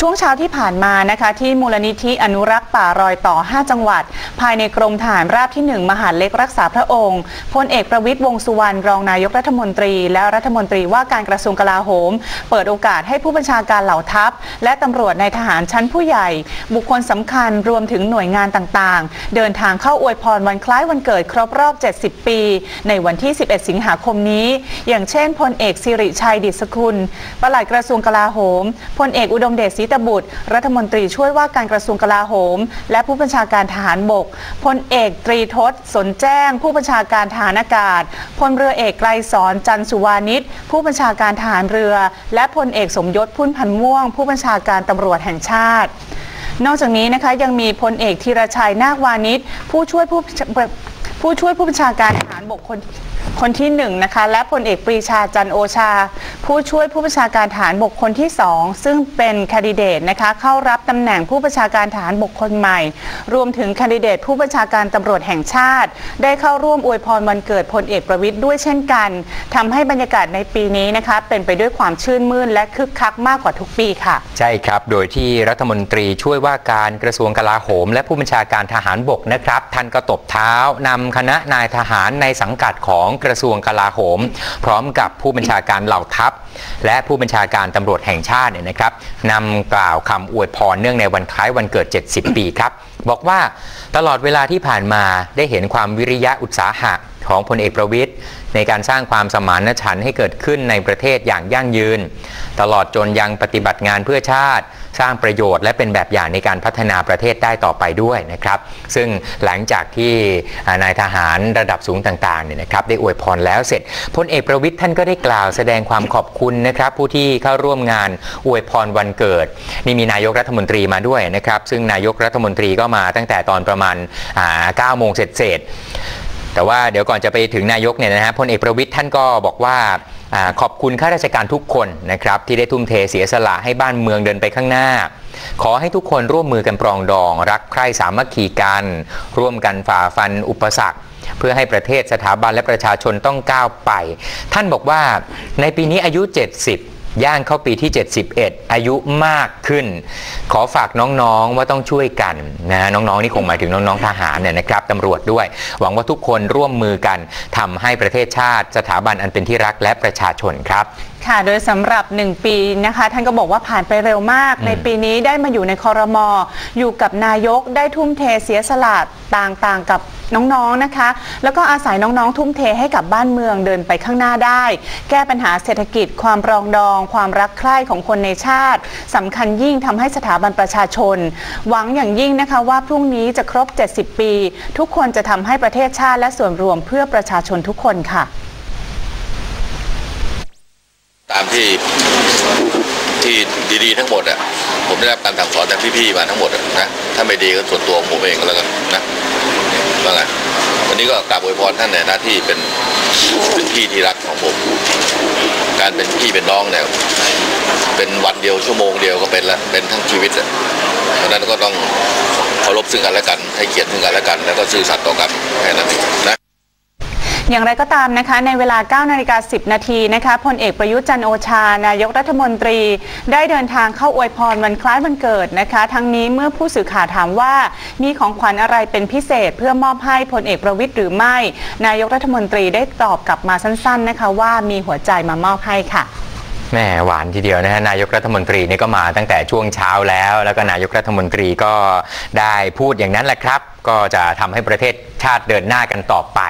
ช่วงเช้าที่ผ่านมานะคะที่มูลนิธิอนุรักษ์ป่ารอยต่อ 5 จังหวัด ภายในกรมทหารราบที่ 1 มหาดเล็กรักษาพระองค์พลเอกประวิตยวงสุวรรณรองนายกรัฐมนตรี และรัฐมนตรีว่าการกระทรวงกลาโหม เปิดโอกาสให้ผู้บัญชาการเหล่าทัพ และตำรวจในทหารชั้นผู้ใหญ่ บุคคลสำคัญรวมถึงหน่วยงานต่างๆ เดินทางเข้าอวยพรวันคล้ายวันเกิดครบรอบ 70 ปี ในวันที่ 11 สิงหาคมนี้ อย่างเช่นพลเอกสิริชัยดิษกุลปลัดกระทรวงกลาโหมพลเอกอุดมเดชศรีตบุตร รัฐมนตรีช่วยว่าการกระทรวงกลาโหม และผู้บัญชาการทหารบกพลเอกตรีทศสนแจ้ง ผู้บัญชาการทหารอากาศพลเรือเอกไกรสอนจันสุวานิชผู้บัญชาการทหารเรือ และพลเอกสมยศพุ่นพันม่วง ผู้บัญชาการตำรวจแห่งชาติ นอกจากนี้นะคะยังมีพลเอกธีรชัยนาควานิชผู้ช่วยผู้ผู้ช่วยผู้บัญชาการทหารบกคน คนที่หนึ่งนะคะและพลเอกปรีชาจันโอชา ผู้ช่วยผู้บัญชาการฐานบกคนที่สองซึ่งเป็นคนดิเดตนะคะเข้ารับตำแหน่งผู้บัญชาการฐานบกคนใหม่ รวมถึงคนดิเดตผู้บัญชาการตำรวจแห่งชาติ ได้เข้าร่วมอวยพรวันเกิดพลเอกประวิทย์ด้วยเช่นกันทำให้บรรยากาศในปีนี้นะคะเป็นไปด้วยความชื่นมื่นและคึกคักมากกว่าทุกปีค่ะ ใช่ครับ โดยที่รัฐมนตรีช่วยว่าการกระทรวงกลาโหม และผู้บัญชาการทหารบกนะครับท่านก็ตบเท้านำคณะนายทหารในสังกัดของกระทรวงกลาโหม พร้อมกับผู้บัญชาการเหล่าทัพ และผู้บัญชาการตำรวจแห่งชาติเนี่ยนะครับนำกล่าวคำอวยพรเนื่องในวันคล้ายวันเกิด 70 ปีครับ บอกว่าตลอดเวลาที่ผ่านมาได้เห็นความวิริยะอุตสาหะ ของพลเอกประวิทย์ในการสร้างความสมานฉันท์ให้เกิดขึ้นในประเทศอย่างยั่งยืน ตลอดจนยังปฏิบัติงานเพื่อชาติ สร้างประโยชน์และเป็นแบบอย่างในการพัฒนาประเทศได้ต่อไปด้วยนะครับซึ่งหลังจากที่นายทหารระดับสูงต่างๆเนี่ยนะครับได้อวยพรแล้วเสร็จพลเอกประวิทย์ท่านก็ได้กล่าวแสดงความขอบคุณนะครับผู้ที่เข้าร่วมงานอวยพรวันเกิด นี่มีนายกรัฐมนตรีมาด้วยนะครับซึ่งนายกรัฐมนตรีก็มาตั้งแต่ตอนประมาณ9โมงเสร็จ แต่ว่าเดี๋ยวก่อนจะไปถึงนายกเนี่ยนะฮะพลเอกประวิทย์ท่านก็บอกว่าขอบคุณข้าราชการทุกคนนะครับที่ได้ทุ่มเทเสียสละให้บ้านเมืองเดินไปข้างหน้า ขอให้ทุกคนร่วมมือกันปรองดอง รักใคร่สามัคคีกัน ร่วมกันฝ่าฟันอุปสรรค เพื่อให้ประเทศสถาบันและประชาชนต้องก้าวไป ท่านบอกว่าในปีนี้อายุ 70 ย่างเข้าปีที่ 71 อายุมากขึ้น ขอฝากน้องๆว่าต้องช่วยกันนะน้องๆนี่คงหมายถึงน้องๆทหารเนี่ยนะครับตำรวจด้วย หวังว่าทุกคนร่วมมือกันทำให้ประเทศชาติสถาบันอันเป็นที่รักและประชาชนครับ ค่ะ โดยสำหรับ 1 ปีนะคะ ท่านก็บอกว่าผ่านไปเร็วมาก ในปีนี้ได้มาอยู่ในคอรมออยู่กับนายกได้ทุ่มเทเสียสละต่างๆกับน้องๆนะคะ แล้วก็อาศัยน้องๆ ทุ่มเทให้กับบ้านเมืองเดินไปข้างหน้าได้ แก้ปัญหาเศรษฐกิจ ความปรองดอง ความรักใคร่ของคนในชาติสำคัญยิ่งทำให้สถาบันประชาชน หวังอย่างยิ่งนะคะว่าพรุ่งนี้จะครบ 70 ปี ทุกคนจะทำให้ประเทศชาติและส่วนรวมเพื่อประชาชนทุกคนค่ะ ตาม ที่ที่ดีๆทั้งหมดอะผมได้รับการสั่งสอนจากพี่ๆมาทั้งหมดะนะถ้าไม่ดีก็ส่วนตัวของผมเองก็แล้วกันนะว่าไงวันนี้ก็กราบอวยพรท่านในหน้าที่เป็นเป็นพี่ที่รักของผม การเป็นพี่เป็นน้องเนี่ยเป็นวันเดียวชั่วโมงเดียวก็เป็นละเป็นทั้งชีวิตอะเพราะฉะนั้นก็ต้องเคารพซึ่งกันและกัน ให้เกียรติซึ่งกันและกัน แล้วก็ซื่อสัตย์ต่อกันแค่นั้นเองนะ อย่างไรก็ตามนะคะ ในเวลา 9 นาฬิกา 10 นาทีนะคะพลเอกประยุทธ์จันโอชา นายกรัฐมนตรี ได้เดินทางเข้าอวยพรวันคล้ายวันเกิดนะคะ ทั้งนี้เมื่อผู้สื่อข่าวถามว่า มีของขวัญอะไรเป็นพิเศษ เพื่อมอบให้พลเอกประวิทย์หรือไม่ นายกรัฐมนตรีได้ตอบกลับมาสั้น ๆ นะคะว่ามีหัวใจมามอบให้ค่ะแม่หวานทีเดียวนะฮะนายกรัฐมนตรีนี่ก็มาตั้งแต่ช่วงเช้าแล้ว แล้วก็นายกรัฐมนตรีก็ได้พูดอย่างนั้นแหละครับ ก็จะทำให้ประเทศชาติเดินหน้ากันต่อไป